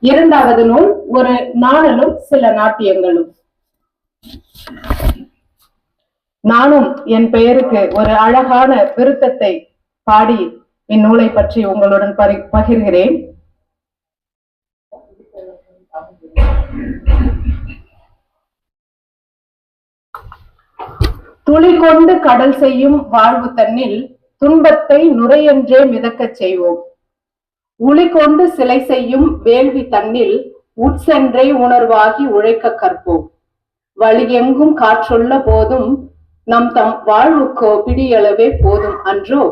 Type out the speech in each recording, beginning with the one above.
இரண்டாவது நூல் ஒரு நாணலும் சில நாட்டியங்களும். நானும் என் பெயருக்கு ஒரு அழகான விருத்தத்தை பாடி இந்நூலை பற்றி உங்களுடன் பரி- பகிர்கிறேன். துளி கொண்டு கடல் செய்யும் வாழ்வு தன்னில் துன்பத்தை நுரையென்றே மிதக்கச் செய்வோம். உளி கொண்டு சிலை செய்யும் வேள்வி தன்னில் உட்சென்றே உணர்வாகி உழைக்க கற்போம். வழியெங்கும் காற்றுள்ள போதும் நம் தம் வாழ்வுக்கோ பிடியளவே போதும் அன்றோ.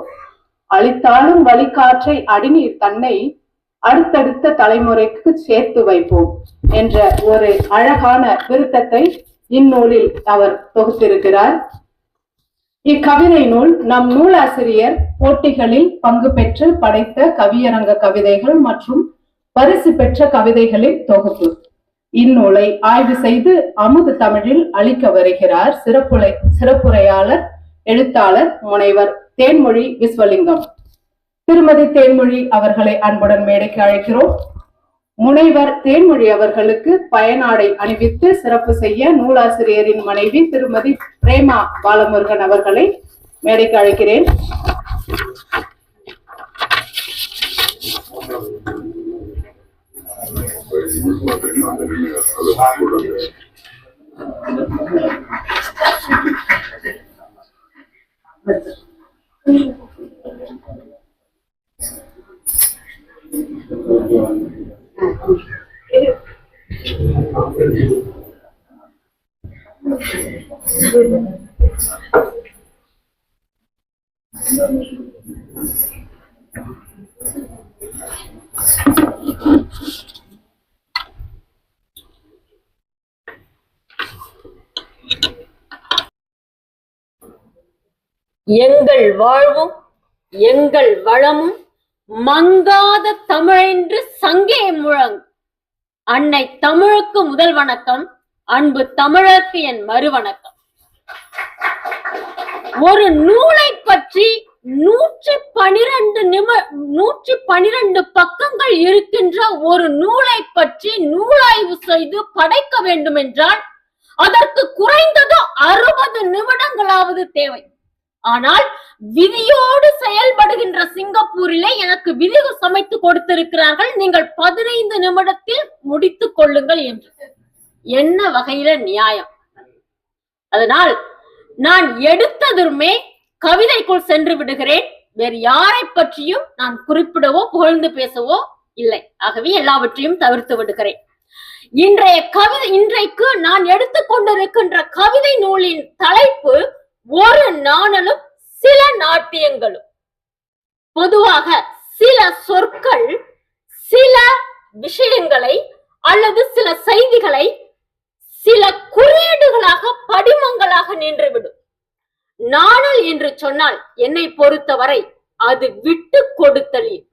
அளித்தாலும் வழிகாற்றை அடிநீர் தன்னை அடுத்தடுத்த தலைமுறைக்கு சேர்த்து வைப்போம் என்ற ஒரு அழகான விருத்தத்தை இந்நூலில் அவர் தொகுத்திருக்கிறார். இக்கவிதை நூல் நம் நூலாசிரியர் போட்டிகளில் பங்கு பெற்று படைத்த கவியரங்க கவிதைகள் மற்றும் பரிசு பெற்ற கவிதைகளின் தொகுப்பு. இந்நூலை ஆய்வு செய்து அமுது தமிழில் அளிக்க வருகிறார் சிறப்புரை சிறப்புரையாளர் எழுத்தாளர் முனைவர் தேன்மொழி விஸ்வலிங்கம். திருமதி தேன்மொழி அவர்களை அன்புடன் மேடைக்கு அழைக்கிறோம். முனைவர் தேன்மொழி அவர்களுக்கு பயனாடை அணிவித்து சிறப்பு செய்ய நூலாசிரியரின் மனைவி திருமதி பிரேமா பாலமுருகன் அவர்களை மேடைக்கு அழைக்கிறேன். எங்கள் வாழ்வும் எங்கள் வளமும் மங்காத தமிழென்று சங்கே முழங். அன்னை தமிழுக்கு முதல் வணக்கம் அன்பு தமிழருக்கு என் மறுவணக்கம். ஒரு நூலை பற்றி நூற்றி பனிரெண்டு நிம நூற்றி பனிரெண்டு பக்கங்கள் இருக்கின்ற ஒரு நூலை பற்றி நூலாய்வு செய்து படைக்க வேண்டும் என்றால் அதற்கு குறைந்தது அறுபது நிமிடங்களாவது தேவை. ஆனால் விதியோடு செயல்படுகின்ற சிங்கப்பூரிலே எனக்கு விதி சமைத்து கொடுத்திருக்கிறார்கள். நீங்கள் பதினைந்து நிமிடத்தில் முடித்துக் கொள்ளுங்கள் என்று. என்ன வகையில நியாயம்? அதனால் நான் எடுத்ததுமே கவிதைக்குள் சென்று விடுகிறேன். வேறு யாரை பற்றியும் நான் குறிப்பிடவோ புகழ்ந்து பேசவோ இல்லை. ஆகவே எல்லாவற்றையும் தவிர்த்து விடுகிறேன். இன்றைய கவிதை இன்றைக்கு நான் எடுத்துக்கொண்டிருக்கின்ற கவிதை நூலின் தலைப்பு ஒரு நாணலும் சில நாட்டியங்களும். பொதுவாக சில சொற்கள் சில விஷயங்களை அல்லது சில செய்திகளை சில குறியீடுகளாக படிமங்களாக நின்றுவிடும். நாணல் என்று சொன்னால் என்னை பொறுத்தவரை அது விட்டு கொடுத்தலின்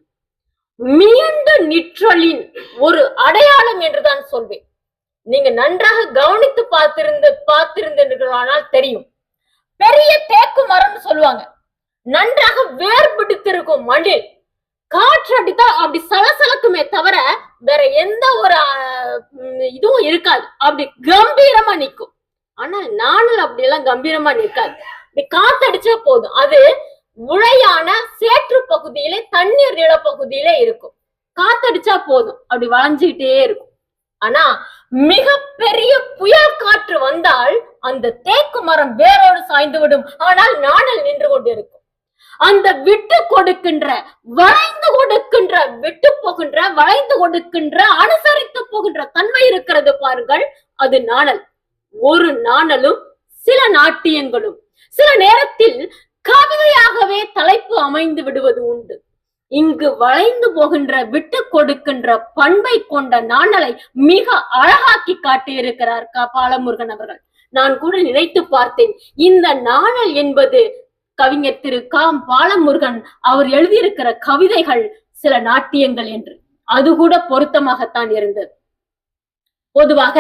மீண்டு நிற்றலின் ஒரு அடையாளம் என்றுதான் சொல்வேன். நீங்க நன்றாக கவனித்து பார்த்திருந்து பார்த்திருந்தீர்களானால் தெரியும். பெரிய தேக்கு மரம்னு சொல்லுவாங்க. நன்றாக வேர் பிடித்திருக்கும் மண்ணில். காற்று அடித்தா அப்படி சலசலக்குமே தவிர வேற எந்த ஒரு இதுவும் இருக்காது. அப்படி கம்பீரமா நிற்கும். ஆனால் நாணல் அப்படி எல்லாம் கம்பீரமா நிற்காது. இப்படி காத்தடிச்சா போதும். அது உழையான சேற்று பகுதியிலே தண்ணீர் நிலப்பகுதியிலே இருக்கும். காத்தடிச்சா போதும். அப்படி வளைஞ்சுக்கிட்டே இருக்கும். ஆனா மிக பெரிய புயல் காற்று வந்தால் அந்த தேக்கு மரம் வேரோடு சாய்ந்து விடும் ஆனால் நாணல் நின்று கொண்டிருக்கும். அந்த விட்டு கொடுக்கின்ற வளைந்து கொடுக்கின்ற விட்டு போகின்ற வளைந்து கொடுக்கின்ற அனுசரித்து போகின்ற தன்மை இருக்கிறது பாருங்கள். அது நாணல். ஒரு நாணலும் சில நாட்டியங்களும். சில நேரத்தில் கவிதையாகவே தலைப்பு அமைந்து விடுவது உண்டு. இங்கு வளைந்து போகின்ற விட்டு கொடுக்கின்ற பண்பை கொண்ட நாணலை மிக அழகாக்கி காட்டியிருக்கிறார் க. பாலமுருகன் அவர்கள். நான் கூட நினைத்து பார்த்தேன். இந்த நாணல் என்பது கவிஞர் திரு. காம் பாலமுருகன் அவர் எழுதியிருக்கிற கவிதைகள் சில நாட்டியங்கள் என்று. அது கூட பொருத்தமாகத்தான் இருந்தது. பொதுவாக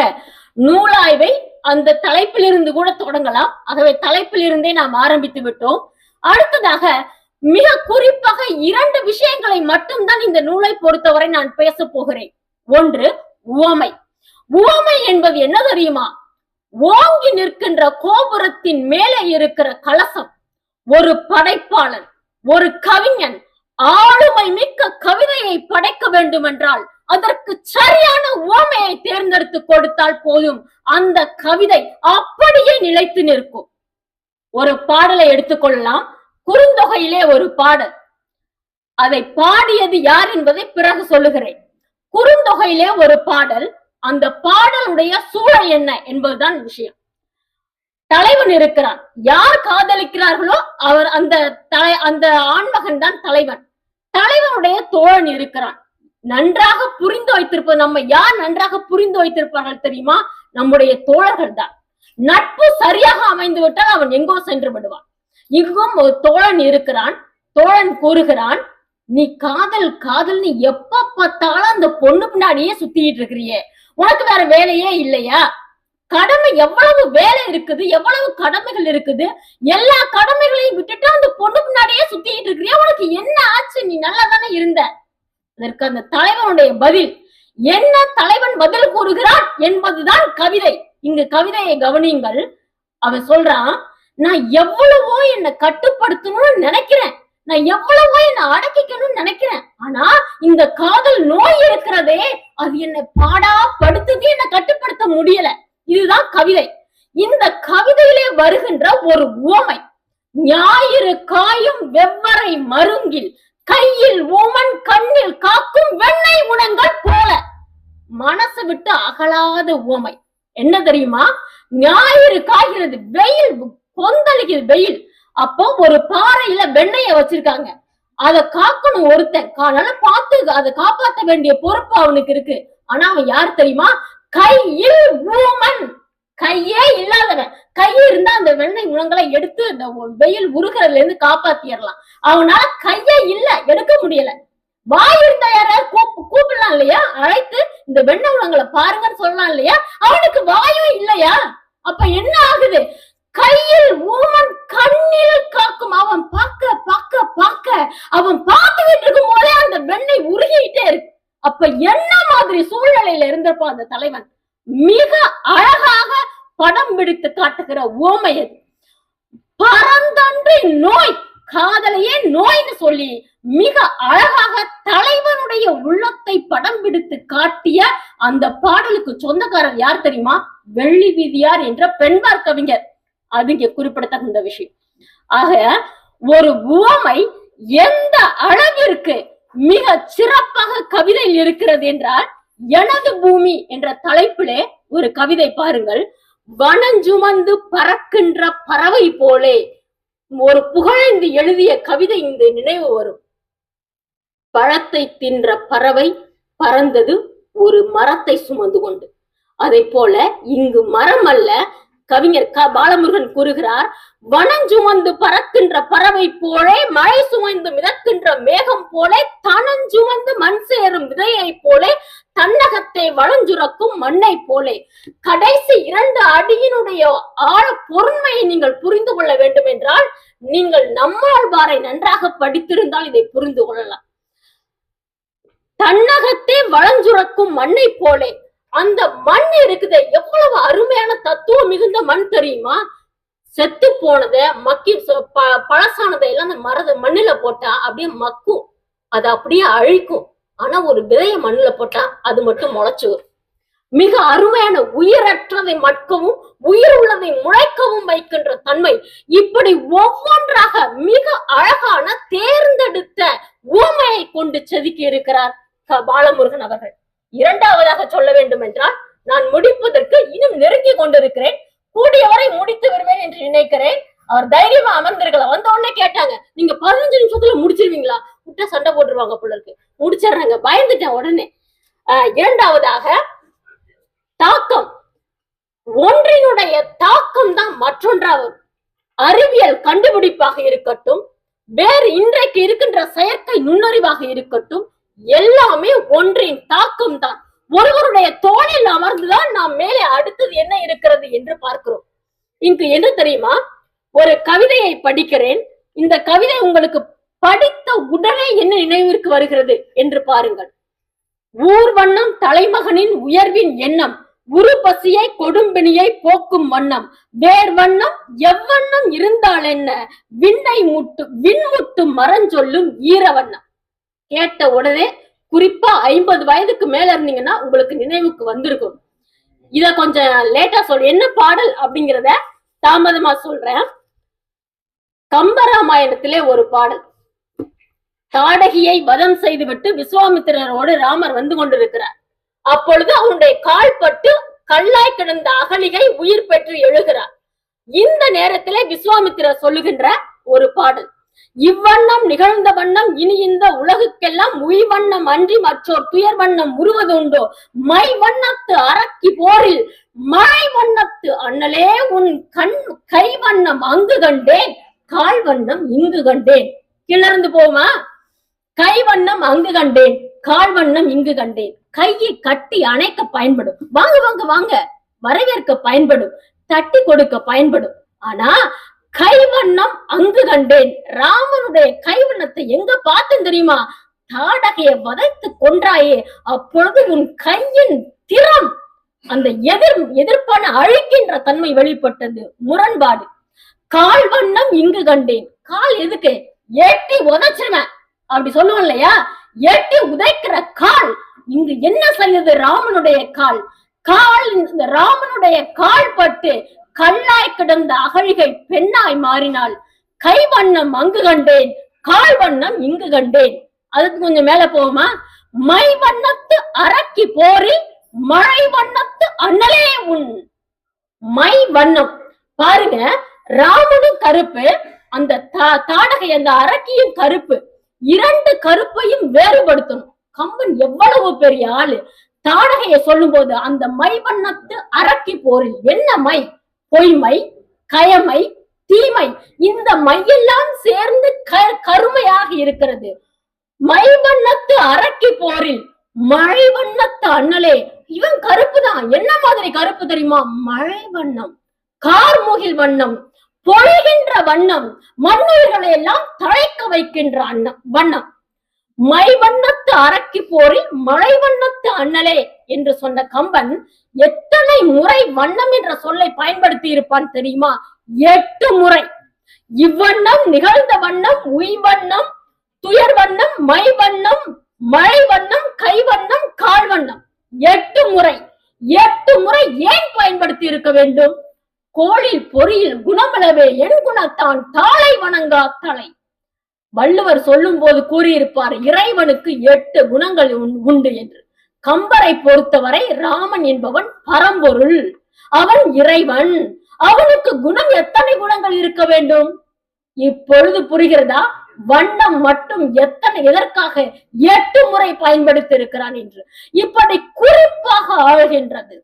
நூலாய்வை அந்த தலைப்பிலிருந்து கூட தொடங்கலாம். ஆகவே தலைப்பில் இருந்தே நாம் ஆரம்பித்து விட்டோம். அடுத்ததாக மிக குறிப்பாக இரண்டு விஷயங்களை மட்டும்தான் இந்த நூலை பொறுத்தவரை நான் பேச போகிறேன். ஒன்று உவமை. உவமை என்பது என்ன தெரியுமா? ஓங்கி நிற்கின்ற கோபுரத்தின் மேலே இருக்கிற கலசம். ஒரு படைப்பாளன் ஒரு கவிஞன் ஆளுமை மிக்க கவிதையை படைக்க வேண்டும் என்றால் அதற்கு சரியான உவமையை தேர்ந்தெடுத்து கொடுத்தால் போதும். அந்த கவிதை அப்படியே நிலைத்து நிற்கும். ஒரு பாடலை எடுத்துக்கொள்ளலாம் குறுந்தொகையிலே ஒரு பாடல். அதை பாடியது யார் என்பதை பிறகு சொல்லுகிறேன். குறுந்தொகையிலே ஒரு பாடல் அந்த பாடலுடைய சூழல் என்ன என்பதுதான் விஷயம். தலைவன் இருக்கிறான். யார் காதலிக்கிறார்களோ அவர் அந்த தலை அந்த ஆண்மகன் தான் தலைவன். தலைவனுடைய தோழன் இருக்கிறான். நன்றாக புரிந்து வைத்திருப்பது நம்ம யார் நன்றாக புரிந்து வைத்திருப்பார்கள் தெரியுமா? நம்முடைய தோழர்கள் தான் நட்பு சரியாக அமைந்து விட்டால் அவன் எங்கோ சென்று விடுவான். இங்கும் ஒரு தோழன் இருக்கிறான் தோழன் கூறுகிறான் நீ காதல் காதல்னு எப்ப பார்த்தாலும் அந்த பொண்ணு பின்னாடியே சுத்திட்டு இருக்கிறியே. உனக்கு வேற வேலையே இல்லையா? கடமை எவ்வளவு வேலை இருக்குது எவ்வளவு கடமைகள் இருக்குது? எல்லா கடமைகளையும் விட்டுட்டு அந்த பொண்ணு பின்னாடியே சுத்திட்டு இருக்கிறியா. உனக்கு என்ன ஆச்சு? நீ நல்லா தானே இருந்த? அதற்கு அந்த தலைவனுடைய பதில் என்ன தலைவன் பதில் கூறுகிறான் என்பதுதான் கவிதை. இங்கு கவிதையை கவனியுங்கள். அவன் சொல்றான் நான் எவ்வளவோ என்னை கட்டுப்படுத்தணும்னு நினைக்கிறேன். நான் எவ்வளவோ என்னை அடக்கிக்கணும்னு நினைக்கிறேன். ஆனா இந்த காதல் நோய் இருக்கிறதே அது என்னை பாடா படுத்துது என்னை கட்டுப்படுத்த முடியல. இதுதான் கவிதை. இந்த கவிதையிலே வருகின்ற ஒரு உவமை. ஞாயிறு காயும் வெவ்வரை மருங்கில் கையில் உமன் கண்ணில் காக்கும் வெண்ணெய் உணங்கள் போல. மனசு விட்டு அகலாத உவமை. என்ன தெரியுமா? ஞாயிறு காய்கிறது வெயில் கொந்தளிக்குது வெயில். அப்போ ஒரு பாறையில வெண்ணைய வச்சிருக்காங்க. அதை காக்கணும் ஒருத்தன். அதனால பார்த்து அதை காப்பாத்த வேண்டிய பொறுப்பு அவனுக்கு இருக்கு. ஆனா அவன் யார் தெரியுமா? கையில் ஊமன் கையே இல்லாதவன். கை இருந்தா அந்த வெண்ணெய் முழங்களை எடுத்து அந்த வெயில் உருகிறதுல இருந்து காப்பாத்திடலாம். அவனால கையே இல்ல. எடுக்க முடியல. வாய் இருந்தா யாராவது கூப்பு கூப்பிடலாம் இல்லையா? அழைத்து இந்த வெண்ணெய் உணங்களை பாருங்கன்னு சொல்லலாம் இல்லையா? அவனுக்கு வாயும் இல்லையா? அப்ப என்ன ஆகுது? கையில் ஊமன் கண்ணில் காக்கும். அவன் பார்க்க பார்க்க பார்க்க அவன் பார்த்துக்கிட்டு இருக்கும் போதே அந்த வெண்ணெய் உருகிட்டே இருக்கு. அப்ப என்ன மாதிரி சூழ்நிலையில இருந்திருப்பான் அந்த தலைவன்? மிக அழகாக படம் பிடித்து காட்டுகிற ஓமை அது. பரந்தன்றி நோய் காதலையே நோய்னு சொல்லி மிக அழகாக தலைவனுடைய உள்ளத்தை படம் பிடித்து காட்டிய அந்த பாடலுக்கு சொந்தக்காரர் யார் தெரியுமா? வெள்ளி வீதியார் என்ற பெண்பார் கவிஞர். அது இங்க குறிப்பிடத்தகுந்த விஷயம். ஆக ஒரு உவமை எந்த அளவிற்கு மிக சிறப்பாக கவிதையில் இருக்கிறது என்றால் எனது பூமி என்ற தலைப்பிலே ஒரு கவிதை பாருங்கள். வனஞ்சுமந்து பறக்கின்ற பறவை போலே ஒரு புகழ்ந்து எழுதிய கவிதை இந்த நினைவு வரும். பழத்தை தின்ற பறவை பறந்தது ஒரு மரத்தை சுமந்து கொண்டு. அதை போல இங்கு மரம் அல்ல கவிஞர் க. பாலமுருகன் கூறுகிறார் வனஞ்சுமந்து பறக்கின்ற பறவை போலே மழை சுமந்து மிதக்கின்ற மேகம் போலே தனஞ்சுமந்து மண் சேரும் விதையை போலே தன்னகத்தை வளஞ்சுரக்கும் மண்ணை போலே. கடைசி இரண்டு அடியினுடைய ஆழ பொருண்மையை நீங்கள் புரிந்து கொள்ள வேண்டும் என்றால் நீங்கள் நம்மாழ்வாரை நன்றாக படித்திருந்தால் இதை புரிந்து கொள்ளலாம். தன்னகத்தை வளஞ்சுரக்கும் மண்ணை போலே அந்த மண் இருக்குது எவ்வளவு அருமையான தத்துவம் மிகுந்த மண் தெரியுமா? செத்து போனத மக்கி ப- பழசானதை எல்லாம் அந்த மரத மண்ணுல போட்டா அப்படியே மக்கும். அது அப்படியே அழிக்கும். ஆனா ஒரு விதைய மண்ணுல போட்டா அது மட்டும் முளைச்சு வரும். மிக அருமையான உயிரற்றதை மட்கவும் உயிர் உள்ளதை முளைக்கவும் வைக்கின்ற தன்மை. இப்படி ஒவ்வொன்றாக மிக அழகான தேர்ந்தெடுத்த ஊமையை கொண்டு செதுக்கி இருக்கிறார் பாலமுருகன் அவர்கள். இரண்டாவதாக சொல்ல வேண்டும் என்றால் நான் முடிப்பதற்கு இன்னும் நெருங்கி கொண்டிருக்கிறேன். கூடியவரை முடித்து விடுவேன் என்று நினைக்கிறேன். அவர் தைரியமா அமர்ந்திருக்கலாம் வந்த உடனே கேட்டாங்க நீங்க பதினஞ்சு நிமிஷத்துல முடிச்சிருவீங்களா? விட்டா சண்டை போட்டுருவாங்க போல இருக்கு. முடிச்சிடுறாங்க. பயந்துட்டேன் உடனே. ஆஹ் இரண்டாவதாக தாக்கம். ஒன்றினுடைய தாக்கம் தான் மற்றொன்றாவது அறிவியல் கண்டுபிடிப்பாக இருக்கட்டும் வேறு இன்றைக்கு இருக்கின்ற செயற்கை நுண்ணறிவாக இருக்கட்டும் எல்லாமே ஒன்றின் தாக்கம் தான் ஒருவருடைய தோளில் அமர்ந்துதான் நாம் மேலே அடுத்தது என்ன இருக்கிறது என்று பார்க்கிறோம். இங்கு என்ன தெரியுமா? ஒரு கவிதையை படிக்கிறேன். இந்த கவிதை உங்களுக்கு படித்த உடனே என்ன நினைவிற்கு வருகிறது என்று பாருங்கள். ஊர் வண்ணம் தலைமகனின் உயர்வின் எண்ணம் உரு பசியை கொடும்பினியை போக்கும் வண்ணம். வேர் வண்ணம் எவ்வண்ணம் இருந்தால் என்ன? விண்ணை முட்டு விண்முட்டு மரஞ்சொல்லும் ஈர வண்ணம் கேட்ட உடனே குறிப்பா ஐம்பது வயதுக்கு மேல இருந்தீங்கன்னா உங்களுக்கு நினைவுக்கு வந்திருக்கும். இத கொஞ்சம் லேட்டா சொல் என்ன பாடல் அப்படிங்கிறத தாமதமா சொல்றேன். கம்பராமாயணத்திலே ஒரு பாடல். தாடகியை வதம் செய்துவிட்டு விஸ்வாமித்திரரோடு ராமர் வந்து கொண்டிருக்கிறார். அப்பொழுது அவனுடைய கால் பட்டு கல்லாய் கிடந்த அகலிகை உயிர் பெற்று எழுகிறார். இந்த நேரத்திலே விஸ்வாமித்திரர் சொல்லுகின்ற ஒரு பாடல். இவ்வண்ணம் நிகழ்ந்த வண்ணம் இனி இந்த உலகுக்கெல்லாம் உய் வண்ணம் அன்றி மற்றோர் துயர் வண்ணம் உருவதுண்டோ? மை வண்ணத்து அரக்கி போரில் மழை வண்ணத்து அண்ணலே உன் கண் கை வண்ணம் அங்கு கண்டேன் கால் வண்ணம் இங்கு கண்டேன். கிளர்ந்து போமா? கை வண்ணம் அங்கு கண்டேன் கால் வண்ணம் இங்கு கண்டேன். கையை கட்டி அணைக்க பயன்படும். வாங்க வாங்க வாங்க. வரவேற்க பயன்படும். தட்டி கொடுக்க பயன்படும். ஆனா கைவண்ணம் அங்கு கண்டேன். ராமனுடைய கைவண்ணத்தை எங்க பார்த்தேன் தெரியுமா? தாடகையை வதைத்து கொன்றாயே. அப்பொழுது உன் கையின் திறம் அந்த எதிர் எதிர்ப்பான அழிக்கின்ற தன்மை வெளிப்பட்டது. முரண்பாடு. கால் வண்ணம் இங்கு கண்டேன். கால் எதுக்கு? ஏட்டி உதைச்சிருவேன் அப்படி சொல்லுவோம் இல்லையா? ஏட்டி உதைக்கிற கால். இங்கு என்ன செய்யுது ராமனுடைய கால். கால் இந்த ராமனுடைய கால் பட்டு கல்லாய் கிடந்த அகழிகை பெண்ணாய் மாறினாள். கை வண்ணம் அங்கு கண்டேன் கால் வண்ணம் இங்கு கண்டேன். அதுக்கு கொஞ்சம் மேல போவோமா? மை வண்ணத்து அரக்கி போரில் மழை வண்ணத்து அண்ணலே உன். மை வண்ணம். பாருங்க ராமனும் கருப்பு அந்த தா- தாடகை அந்த அரக்கியும் கருப்பு. இரண்டு கருப்பையும் வேறுபடுத்தணும். கம்பன் எவ்வளவு பெரிய ஆளு. தாடகையை சொல்லும் போது அந்த மை வண்ணத்து அரக்கி போரில் என்ன மை? பொய்மை கயமை தீமை இந்த மையெல்லாம் சேர்ந்து க- கருமையாக இருக்கிறது. மை வண்ணத்து அரக்கி போரில் மழை வண்ணத்து அண்ணலே. இவன் கருப்பு தான். என்ன மாதிரி கருப்பு தெரியுமா? மழை வண்ணம் கார்முகில் வண்ணம் பொழிகின்ற வண்ணம் மண்ணுயிர்களை எல்லாம் தழைக்க வைக்கின்ற அண்ணம் வண்ணம். மை வண்ணத்து அரக்கி போரில் மழை வண்ணத்து அண்ணலே என்று சொன்ன கம்பன் எத்தனை முறை வண்ணம் என்ற சொல்லை பயன்படுத்தி இருப்பான் தெரியுமா? எட்டு முறை. இவ்வண்ணம் நிகழ்ந்த வண்ணம் உய் வண்ணம் துயர் வண்ணம் மை வண்ணம் மழை வண்ணம் கை வண்ணம் கால் வண்ணம் எட்டு முறை. எட்டு முறை ஏன் பயன்படுத்தி இருக்க வேண்டும்? கோழி பொறியில் குணமளவே என் குணத்தான் தாளை வணங்கா தலை. வள்ளுவர் சொல்லும் போது கூறியிருப்பார் இறைவனுக்கு எட்டு குணங்கள் உண்- உண்டு என்று. கம்பரை பொறுத்தவரை ராமன் என்பவன் பரம்பொருள். அவன் இறைவன். அவனுக்கு குணம் எத்தனை குணங்கள் இருக்க வேண்டும்? இப்பொழுது புரிகிறதா? வண்ணம் மட்டும் எத்தனை எதற்காக எட்டு முறை பயன்படுத்தி இருக்கிறான் என்று. இப்படி குறிப்பாக ஆழ்கின்றது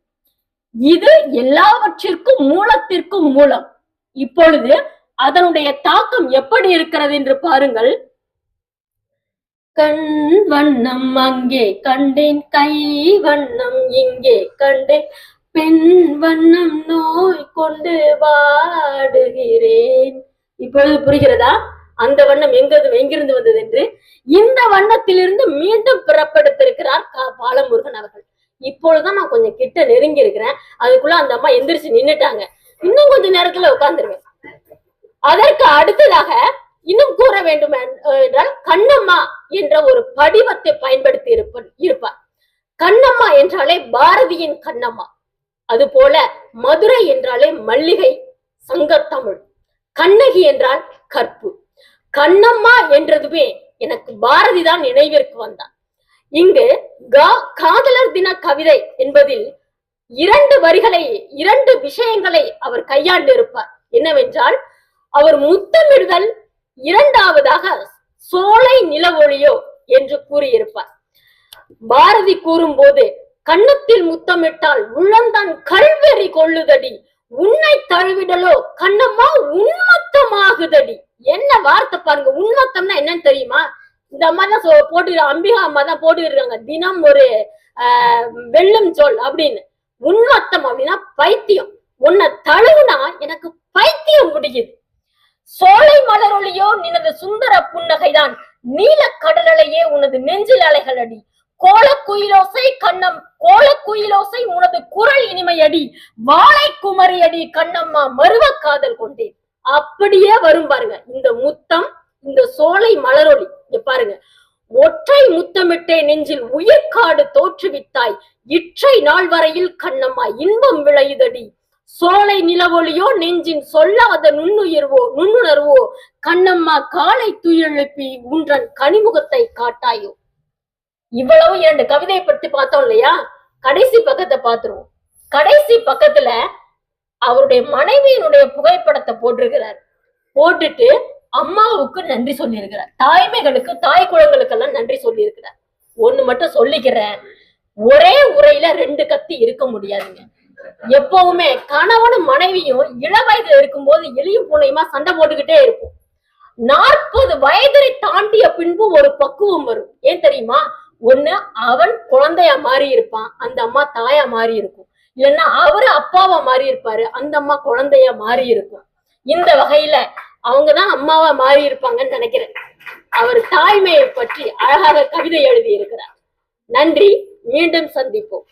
இது எல்லாவற்றிற்கும் மூலத்திற்கும் மூலம். இப்பொழுது அதனுடைய தாக்கம் எப்படி இருக்கிறது என்று பாருங்கள். கண் வண்ணம் அங்கே கண்டேன் கை வண்ணம் இங்கே கண்டேன் பெண் வண்ணம் நோய் கொண்டு வாடுகிறேன். இப்பொழுது புரிகிறதா? அந்த வண்ணம் எங்கிருந்து எங்கிருந்து வந்தது என்று? இந்த வண்ணத்திலிருந்து மீண்டும் பிறப்படுத்திருக்கிறார் பாலமுருகன் அவர்கள். இப்பொழுதுதான் நான் கொஞ்சம் கிட்ட நெருங்கி இருக்கிறேன் அதுக்குள்ள அந்த அம்மா எந்திரிச்சு நின்னுட்டாங்க. இன்னும் கொஞ்ச நேரத்துல உட்கார்ந்துருவேன் அதற்கு அடுத்ததாக இன்னும் கூற வேண்டும் என்றால் கண்ணம்மா என்ற ஒரு படிவத்தை பயன்படுத்தி இருப்ப இருப்பார். கண்ணம்மா என்றாலே பாரதியின் கண்ணம்மா. அது போல மதுரை என்றாலே மல்லிகை சங்கத்தமிழ் கண்ணகி என்றால் கற்பு. கண்ணம்மா என்றதுமே எனக்கு பாரதி தான் நினைவிற்கு வந்தார் இங்கு கா- காதலர் தின கவிதை என்பதில் இரண்டு வரிகளை இரண்டு விஷயங்களை அவர் கையாண்டு இருப்பார் என்னவென்றால் அவர் முத்தமிடுதல் இரண்டாவதாக சோலை நிலவொழியோ என்று கூறியிருப்பார். பாரதி கூறும்போது கண்ணத்தில் முத்தமிட்டால் உள்ளந்தான் கல்வெறி கொள்ளுதடி உன்னை தழுவிடலோ கண்ணம்மா உன்மத்தமாகுதடி. என்ன வார்த்தை பாருங்க உன்மத்தம்னா என்னன்னு தெரியுமா? இந்த அம்மா தான் போட்டு அம்பிகா அம்மா தான் போட்டுருக்காங்க தினம் ஒரு வெள்ளும் சொல் அப்படின்னு. உன்மத்தம் அப்படின்னா பைத்தியம். உன்னை தழுவுனா எனக்கு பைத்தியம் முடியுது சோலை மலரொளியோ நினது சுந்தர புன்னகைதான். நீல கடலலையே உனது நெஞ்சில் அலைகள் அடி கோலக்குயிலோசை கண்ணம் கோலக்குயிலோசை உனது குரல் இனிமையடி. வாழை குமரியடி கண்ணம்மா மருவ காதல் கொண்டேன். அப்படியே வரும் பாருங்க இந்த முத்தம் இந்த சோலை மலரொளி இங்க பாருங்க ஒற்றை முத்தமிட்டே நெஞ்சில் உயிர்காடு தோற்றுவித்தாய். இற்றை நாள் வரையில் கண்ணம்மா இன்பம் விளையுதடி. சோலை நிலவொளியோ நெஞ்சின் சொல்லாத நுண்ணுயிர்வோ நுண்ணுணர்வோ கண்ணம்மா காலை துயிலெழுப்பி உன்றன் கனிமுகத்தை காட்டாயோ? இவ்வளவு இரண்டு கவிதையை பற்றி பார்த்தோம் இல்லையா? கடைசி பக்கத்தை பார்த்துருவோம். கடைசி பக்கத்துல அவருடைய மனைவியினுடைய புகைப்படத்தை போட்டிருக்கிறார். போட்டுட்டு அம்மாவுக்கு நன்றி சொல்லியிருக்கிறார். தாய்மைகளுக்கு தாய் குழந்தைகளுக்கெல்லாம் நன்றி சொல்லியிருக்கிறார். ஒண்ணு மட்டும் சொல்லிக்கிறேன். ஒரே உரையில ரெண்டு கத்தி இருக்க முடியாதுங்க. எப்பவுமே கணவனும் மனைவியும் இள வயதுல இருக்கும்போது எளியும் பூனையுமா சண்டை போட்டுக்கிட்டே இருக்கும் நாற்பது வயதை தாண்டிய பின்பு ஒரு பக்குவம் வரும். ஏன் தெரியுமா? ஒண்ணு அவன் குழந்தையா மாறி இருப்பான். அந்த அம்மா தாயா மாறி இருக்கும். இல்லைன்னா அவரு அப்பாவா மாறி இருப்பாரு. அந்த அம்மா குழந்தையா மாறி இருக்கும். இந்த வகையில அவங்கதான் அம்மாவா மாறி இருப்பாங்கன்னு நினைக்கிறேன். அவர் தாய்மையை பற்றி அழகாக கவிதை எழுதி இருக்கிறார் நன்றி. மீண்டும் சந்திப்போம்.